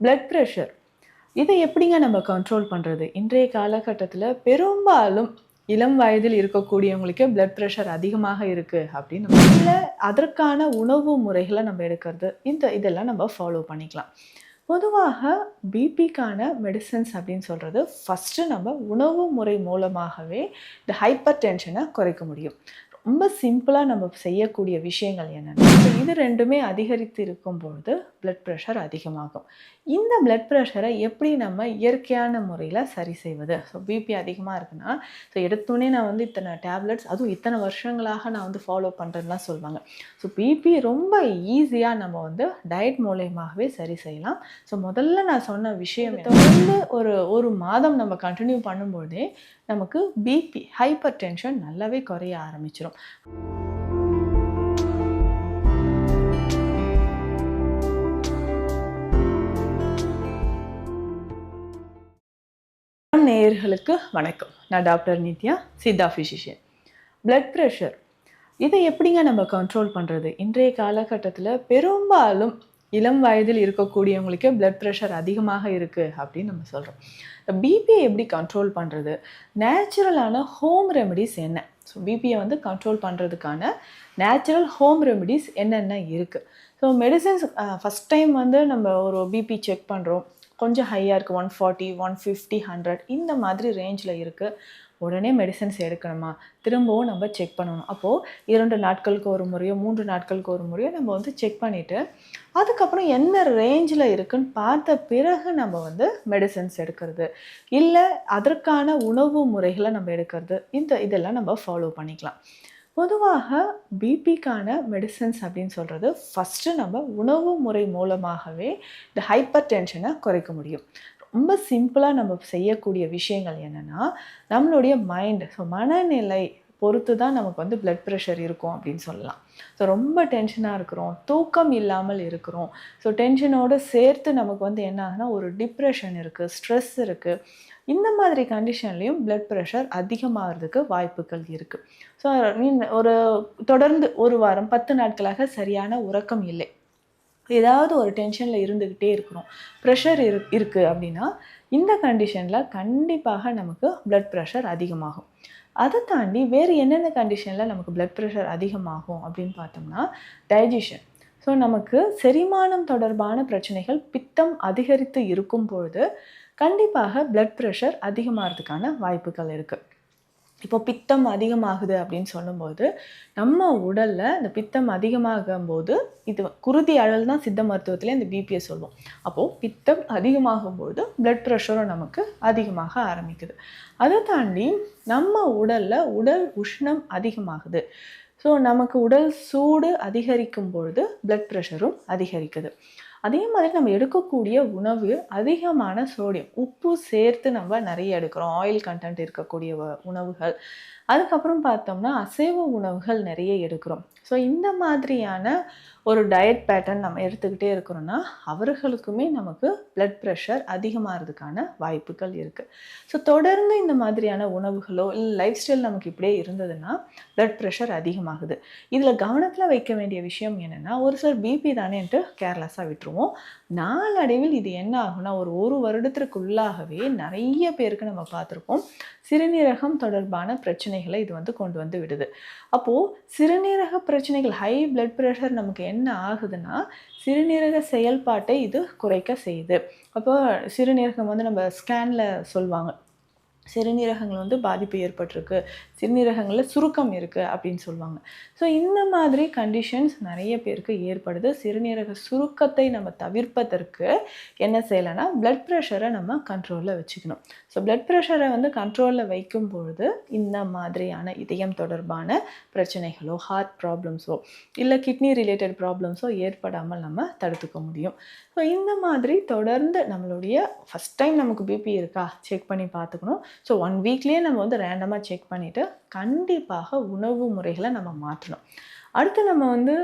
Blood pressure இதை எப்படிங்க நம்ம கண்ட்ரோல் பண்ணுறது இன்றைய காலகட்டத்தில் பெரும்பாலும் இளம் வயதில் இருக்கக்கூடியவங்களுக்கே பிளட் ப்ரெஷர் அதிகமாக இருக்குது அப்படின்னு இல்லை அதற்கான உணவு முறைகளை நம்ம எடுக்கிறது. இந்த இதெல்லாம் நம்ம ஃபாலோ பண்ணிக்கலாம். பொதுவாக பிபிக்கான மெடிசன்ஸ் அப்படின்னு சொல்கிறது ஃபஸ்ட்டு நம்ம உணவு முறை மூலமாகவே இந்த ஹைப்பர் டென்ஷனை குறைக்க முடியும். ரொம்ப சிம்பிளாக நம்ம செய்யக்கூடிய விஷயங்கள் என்னென்னா இது ரெண்டுமே அதிகரித்து இருக்கும்பொழுது பிளட் ப்ரெஷர் அதிகமாகும். இந்த பிளட் ப்ரெஷரை எப்படி நம்ம இயற்கையான முறையில் சரி செய்வது? ஸோ பிபி அதிகமாக இருக்குன்னா ஸோ எடுத்தோடனே நான் வந்து இத்தனை டேப்லெட்ஸ் அதுவும் இத்தனை வருஷங்களாக நான் வந்து ஃபாலோ பண்ணுறேன்லாம் சொல்லுவாங்க. ஸோ பிபி ரொம்ப ஈஸியாக நம்ம வந்து டயட் மூலயமாகவே சரி செய்யலாம். ஸோ முதல்ல நான் சொன்ன விஷயம் தொடர்ந்து ஒரு ஒரு மாதம் நம்ம கண்டினியூ பண்ணும்போதே நமக்கு பிபி ஹைப்பர் டென்ஷன் நல்லாவே குறைய ஆரம்பிச்சிடும் நேயர்களுக்கு வணக்கம். நான் doctor Nithya Siddha physician blood pressure இதை எப்படிங்க நம்ம கண்ட்ரோல் பண்ணுறது இன்றைய காலகட்டத்தில் பெரும்பாலும் இளம் வயதில் இருக்கக்கூடியவங்களுக்கே பிளட் ப்ரெஷர் அதிகமாக இருக்குது அப்படின்னு நம்ம சொல்கிறோம் பிபியை எப்படி கண்ட்ரோல் பண்ணுறது நேச்சுரலான ஹோம் ரெமெடிஸ் என்ன? ஸோ பிபியை வந்து கண்ட்ரோல் பண்ணுறதுக்கான நேச்சுரல் ஹோம் ரெமெடிஸ் என்னென்ன இருக்குது ஸோ மெடிசன்ஸ் ஃபஸ்ட் டைம் வந்து நம்ம ஒரு பிபி செக் பண்ணுறோம் கொஞ்சம் ஹையாக இருக்குது one forty one fifty hundred இந்த மாதிரி ரேஞ்சில் இருக்குது உடனே மெடிசன்ஸ் எடுக்கணுமா? திரும்பவும் நம்ம செக் பண்ணணும். அப்போது இரண்டு நாட்களுக்கு ஒரு முறையோ மூன்று நாட்களுக்கு ஒரு முறையோ நம்ம வந்து செக் பண்ணிவிட்டு அதுக்கப்புறம் என்ன ரேஞ்சில் இருக்குன்னு பார்த்த பிறகு நம்ம வந்து மெடிசன்ஸ் எடுக்கிறது. இல்லை அதற்கான உணவு முறைகளை நம்ம எடுக்கிறது. இந்த இதெல்லாம் நம்ம ஃபாலோ பண்ணிக்கலாம். பொதுவாக பிபிக்கான மெடிசன்ஸ் அப்படின்னு சொல்கிறது ஃபஸ்ட்டு நம்ம உணவு முறை மூலமாகவே இந்த ஹைப்பர் டென்ஷனை குறைக்க முடியும். ரொம்ப சிம்பிளாக நம்ம செய்யக்கூடிய விஷயங்கள் என்னென்னா நம்மளுடைய மைண்ட் ஸோ மனநிலை பொறுத்து தான் நமக்கு வந்து பிளட் ப்ரெஷர் இருக்கும் அப்படின்னு சொல்லலாம். ஸோ ரொம்ப டென்ஷனாக இருக்கிறோம் தூக்கம் இல்லாமல் இருக்கிறோம். ஸோ டென்ஷனோடு சேர்த்து நமக்கு வந்து என்ன ஆகுனா ஒரு டிப்ரெஷன் இருக்குது ஸ்ட்ரெஸ் இருக்குது இந்த மாதிரி கண்டிஷன்லேயும் பிளட் ப்ரெஷர் அதிகமாகிறதுக்கு வாய்ப்புகள் இருக்குது ஸோ ஒரு தொடர்ந்து ஒரு வாரம் பத்து நாட்களாக சரியான உறக்கம் இல்லை. ஏதாவது ஒரு டென்ஷனில் இருந்துக்கிட்டே இருக்கிறோம் ப்ரெஷர் இரு இருக்குது அப்படின்னா இந்த கண்டிஷனில் கண்டிப்பாக நமக்கு ப்ளட் ப்ரெஷர் அதிகமாகும். அதை தாண்டி வேறு என்னென்ன கண்டிஷனில் நமக்கு ப்ளட் ப்ரெஷர் அதிகமாகும் அப்படின்னு பார்த்தோம்னா டைஜஷன் ஸோ நமக்கு செரிமானம் தொடர்பான பிரச்சனைகள் பித்தம் அதிகரித்து இருக்கும் பொழுது கண்டிப்பாக ப்ளட் ப்ரெஷர் அதிகமாகிறதுக்கான வாய்ப்புகள் இருக்குது இப்போ பித்தம் அதிகமாகுது அப்படின்னு சொல்லும்போது நம்ம உடலில் இந்த பித்தம் அதிகமாகும் போது இது குருதி அழல் தான் சித்த மருத்துவத்திலே இந்த பிபியை சொல்லுவோம் அப்போது பித்தம் அதிகமாகும் போது பிளட் ப்ரெஷரும் நமக்கு அதிகமாக ஆரம்பிக்குது. அதை தாண்டி நம்ம உடலில் உடல் உஷ்ணம் அதிகமாகுது. ஸோ நமக்கு உடல் சூடு அதிகரிக்கும் பொழுது பிளட் ப்ரெஷரும் அதிகரிக்குது. அதே மாதிரி நம்ம எடுக்கக்கூடிய உணவு அதிகமான சோடியம் உப்பு சேர்த்து நம்ம நிறைய எடுக்கிறோம். ஆயில் கண்டென்ட் இருக்கக்கூடிய உணவுகள். அதுக்கப்புறம் பார்த்தோம்னா அசைவ உணவுகள் நிறைய எடுக்கிறோம். ஸோ இந்த மாதிரியான ஒரு டயட் பேட்டர்ன் நம்ம எடுத்துக்கிட்டே இருக்கிறோன்னா அவர்களுக்குமே நமக்கு பிளட் ப்ரெஷர் அதிகமாகிறதுக்கான வாய்ப்புகள் இருக்குது ஸோ தொடர்ந்து இந்த மாதிரியான உணவுகளோ இல்லை லைஃப் ஸ்டைல் நமக்கு இப்படியே இருந்ததுன்னா பிளட் ப்ரெஷர் அதிகமாகுது. இதில் கவனத்தில் வைக்க வேண்டிய விஷயம் என்னென்னா ஒரு சிலர் பிபி தானேன்ட்டு கேர்லெஸ்ஸாக விட்டுருவோம் நாளடைவில் இது என்ன ஆகும்னா ஒரு ஒரு வருடத்திற்குள்ளாகவே நிறைய பேருக்கு நம்ம பார்த்துருப்போம். சிறுநீரகம் தொடர்பான பிரச்சனைகளை இது வந்து கொண்டு வந்து விடுது. அப்போது சிறுநீரக பிரச்சனைகள் ஹை பிளட் ப்ரெஷர் நமக்கு என்ன ஆகுதுன்னா சிறுநீரக செயல்பாட்டை இது குறைக்க செய்யுது. அப்போ சிறுநீரகம் வந்து நம்ம ஸ்கேனில் சொல்லுவாங்க சிறுநீரகங்கள் வந்து பாதிப்பு ஏற்பட்டிருக்கு. சிறுநீரகங்களில் சுருக்கம் இருக்குது அப்படின்னு சொல்லுவாங்க. ஸோ இந்த மாதிரி கண்டிஷன்ஸ் நிறைய பேருக்கு ஏற்படுது. சிறுநீரக சுருக்கத்தை நம்ம தவிர்ப்பதற்கு என்ன செய்யலைன்னா பிளட் ப்ரெஷரை நம்ம கண்ட்ரோலில் வச்சுக்கணும். ஸோ பிளட் ப்ரெஷரை வந்து கண்ட்ரோலில் வைக்கும் பொழுது இந்த மாதிரியான இதயம் தொடர்பான பிரச்சனைகளோ ஹார்ட் ப்ராப்ளம்ஸோ இல்லை கிட்னி ரிலேட்டட் ப்ராப்ளம்ஸோ ஏற்படாமல் நம்ம தடுத்துக்க முடியும். ஸோ இந்த மாதிரி தொடர்ந்து நம்மளுடைய ஃபஸ்ட் டைம் நமக்கு பிபி இருக்கா? செக் பண்ணி பார்த்துக்கணும். ஸோ ஒன் வீக்லேயே நம்ம வந்து ரேண்டமாக செக் பண்ணிவிட்டு கண்டிப்பாக உணவு முறைகளை நம்ம மாற்றணும். அடுத்து நம்ம வந்து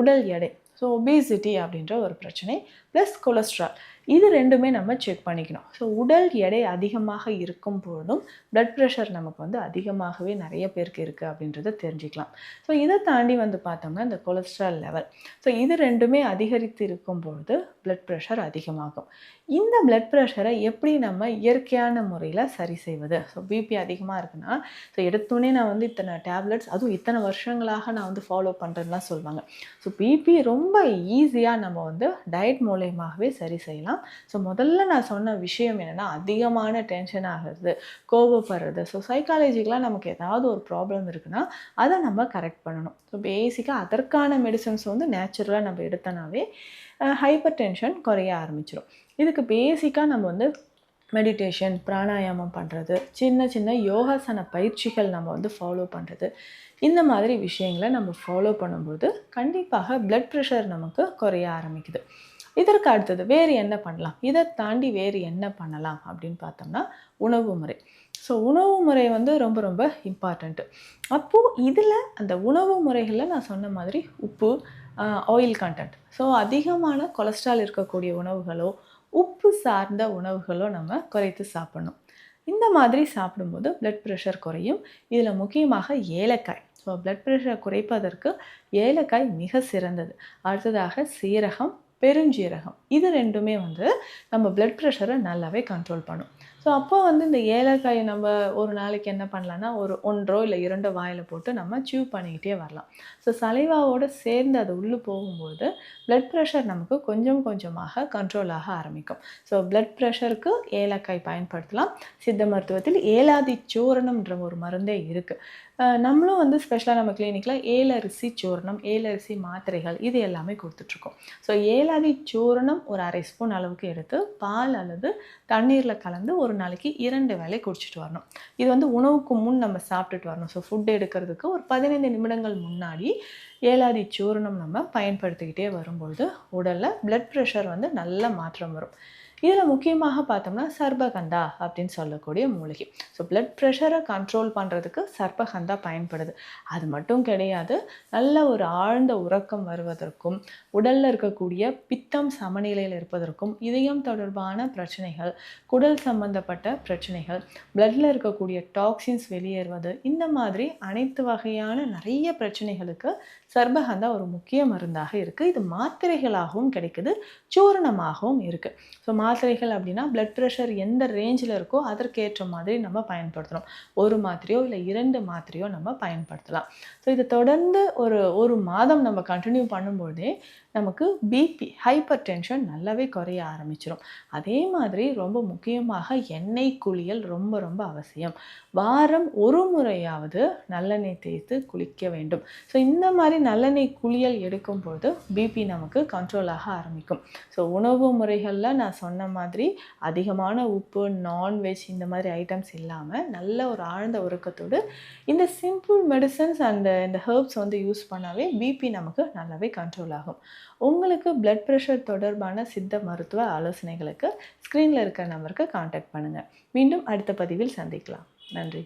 உடல் எடை. ஸோ ஒபேசிட்டி அப்படின்ற ஒரு பிரச்சனை ப்ளஸ் கொலஸ்ட்ரால் இது ரெண்டுமே நம்ம செக் பண்ணிக்கணும். ஸோ உடல் எடை அதிகமாக இருக்கும் பொழுதும் ப்ளட் ப்ரெஷர் நமக்கு வந்து அதிகமாகவே நிறைய பேருக்கு இருக்குது அப்படின்றத தெரிஞ்சுக்கலாம். ஸோ இதை தாண்டி வந்து பார்த்தோம்னா இந்த கொலஸ்ட்ரால் லெவல் ஸோ இது ரெண்டுமே அதிகரித்து இருக்கும் பொழுது ப்ளட் ப்ரெஷர் அதிகமாகும். இந்த பிளட் ப்ரெஷரை எப்படி நம்ம இயற்கையான முறையில் சரி செய்வது? ஸோ பிபி அதிகமாக இருக்குன்னா ஸோ எடுத்தோடனே நான் வந்து இத்தனை டேப்லெட்ஸ் அதுவும் இத்தனை வருஷங்களாக நான் வந்து ஃபாலோ பண்ணுறதுலாம் சொல்லுவாங்க. ஸோ பிபி ரொம்ப ஈஸியாக நம்ம வந்து டயட் மூலயமாகவே சரி செய்யலாம். ஸோ முதல்ல நான் சொன்ன விஷயம் என்னென்னா அதிகமான டென்ஷன் ஆகிறது கோபப்படுறது ஸோ சைக்காலஜிக்கெலாம் நமக்கு ஏதாவது ஒரு ப்ராப்ளம் இருக்குன்னா அதை நம்ம கரெக்ட் பண்ணணும். ஸோ பேசிக்காக அதற்கான மெடிசன்ஸ் வந்து நேச்சுரலாக நம்ம எடுத்தனாவே ஹைப்பர் டென்ஷன் குறைய ஆரம்பிச்சிடும் இதுக்கு பேசிக்காக நம்ம வந்து மெடிடேஷன் பிராணாயாமம் பண்ணுறது சின்ன சின்ன யோகாசன பயிற்சிகள் நம்ம வந்து ஃபாலோ பண்ணுறது இந்த மாதிரி விஷயங்களை நம்ம ஃபாலோ பண்ணும்போது கண்டிப்பாக பிளட் ப்ரெஷர் நமக்கு குறைய ஆரம்பிக்குது. இதற்கு அடுத்தது வேறு என்ன பண்ணலாம்? இதை தாண்டி வேறு என்ன பண்ணலாம்? அப்படின்னு பார்த்தோம்னா உணவு முறை. ஸோ உணவு முறை வந்து ரொம்ப ரொம்ப இம்பார்ட்டண்ட்டு அப்போது இதில் அந்த உணவு முறைகளில் நான் சொன்ன மாதிரி உப்பு ஆயில் கண்டென்ட் ஸோ அதிகமான கொலஸ்ட்ரால் இருக்கக்கூடிய உணவுகளோ உப்பு சார்ந்த உணவுகளோ நம்ம குறைத்து சாப்பிடணும். இந்த மாதிரி சாப்பிடும்போது பிளட் ப்ரெஷர் குறையும். இதில் முக்கியமாக ஏலக்காய். ஸோ பிளட் ப்ரெஷர் குறைப்பதற்கு ஏலக்காய் மிக சிறந்தது. அடுத்ததாக சீரகம் பெருஞ்சீரகம். இது ரெண்டுமே வந்து நம்ம பிளட் ப்ரெஷரை நல்லாவே கண்ட்ரோல் பண்ணும். ஸோ அப்போ வந்து இந்த ஏலக்காயை நம்ம ஒரு நாளைக்கு என்ன பண்ணலான்னா ஒரு ஒன்றோ இல்லை இரண்டோ வாயில் போட்டு நம்ம சியூ பண்ணிக்கிட்டே வரலாம். ஸோ சலைவாவோடு சேர்ந்து அது உள்ளே போகும்போது பிளட் ப்ரெஷர் நமக்கு கொஞ்சம் கொஞ்சமாக கண்ட்ரோல் ஆக ஆரம்பிக்கும். ஸோ பிளட் ப்ரெஷருக்கு ஏலக்காய் பயன்படுத்தலாம். சித்த மருத்துவத்தில் ஏலாதி சூரணம்ன்ற ஒரு மருந்தே இருக்குது நம்மளும் வந்து ஸ்பெஷலாக நம்ம கிளினிக்கில் ஏலரிசி சூர்ணம் ஏலரிசி மாத்திரைகள் இது எல்லாமே கொடுத்துட்ருக்கோம். ஸோ ஏலாதி சூர்ணம் ஒரு அரை ஸ்பூன் அளவுக்கு எடுத்து பால் அல்லது தண்ணீரில் கலந்து ஒரு நாளைக்கு இரண்டு வேளை குடிச்சிட்டு வரணும். இது வந்து உணவுக்கு முன் நம்ம சாப்பிட்டுட்டு வரணும். ஸோ ஃபுட் எடுக்கிறதுக்கு ஒரு பதினைந்து நிமிடங்கள் முன்னாடி ஏலாதி சூர்ணம் நம்ம பயன்படுத்திக்கிட்டே வரும்பொழுது உடலில் பிளட் ப்ரெஷர் வந்து நல்ல மாற்றம் வரும். இதில் முக்கியமாக பார்த்தோம்னா சர்பகந்தா அப்படின்னு சொல்லக்கூடிய மூலிகை. ஸோ பிளட் ப்ரெஷரை கண்ட்ரோல் பண்ணுறதுக்கு சர்பகந்தா பயன்படுது. அது மட்டும் கிடையாது நல்ல ஒரு ஆழ்ந்த உறக்கம் வருவதற்கும் உடலில் இருக்கக்கூடிய பித்தம் சமநிலையில் இருப்பதற்கும் இதயம் தொடர்பான பிரச்சனைகள் குடல் சம்பந்தப்பட்ட பிரச்சனைகள் பிளட்டில் இருக்கக்கூடிய டாக்ஸின்ஸ் வெளியேறுவது இந்த மாதிரி அனைத்து வகையான நிறைய பிரச்சனைகளுக்கு சர்பகந்தா ஒரு முக்கிய மருந்தாக இருக்குது இது மாத்திரைகளாகவும் கிடைக்குது சூரணமாகவும் இருக்குது ஸோ மாத்திரைகள் அப்படின்னா பிளட் ப்ரெஷர் எந்த ரேஞ்சில் இருக்கோ அதற்கேற்ற மாதிரி நம்ம பயன்படுத்தணும் ஒரு மாத்திரையோ இல்லை இரண்டு மாத்திரையோ நம்ம பயன்படுத்தலாம். ஸோ இதை தொடர்ந்து ஒரு ஒரு மாதம் நம்ம கண்டினியூ பண்ணும்போதே நமக்கு பிபி ஹைப்பர் டென்ஷன் நல்லாவே குறைய ஆரம்பிச்சிடும் அதே மாதிரி ரொம்ப முக்கியமாக எண்ணெய் குளியல் ரொம்ப ரொம்ப அவசியம். வாரம் ஒரு முறையாவது நல்லெண்ணெய் தேய்த்து குளிக்க வேண்டும். ஸோ இந்த மாதிரி நல்லெண்ணெய் குளியல் எடுக்கும் பொழுது பிபி நமக்கு கண்ட்ரோல் ஆக ஆரம்பிக்கும். ஸோ உணவு முறைகளில் நான் சொன்ன மாதிரி அதிகமான உப்பு நான்வெஜ் இந்த மாதிரி ஐட்டம்ஸ் இல்லாமல் நல்ல ஒரு ஆழ்ந்த உறக்கத்தோடு இந்த சிம்பிள் மெடிசன்ஸ் அண்ட் இந்த ஹெர்ப்ஸ் வந்து யூஸ் பண்ணாவே பிபி நமக்கு நல்லாவே கண்ட்ரோல் ஆகும். உங்களுக்கு பிளட் ப்ரெஷர் தொடர்பான சித்த மருத்துவ ஆலோசனைகளுக்கு ஸ்க்ரீனில் இருக்க நம்பருக்கு காண்டாக்ட் பண்ணுங்கள் மீண்டும் அடுத்த பதிவில் சந்திக்கலாம். நன்றி.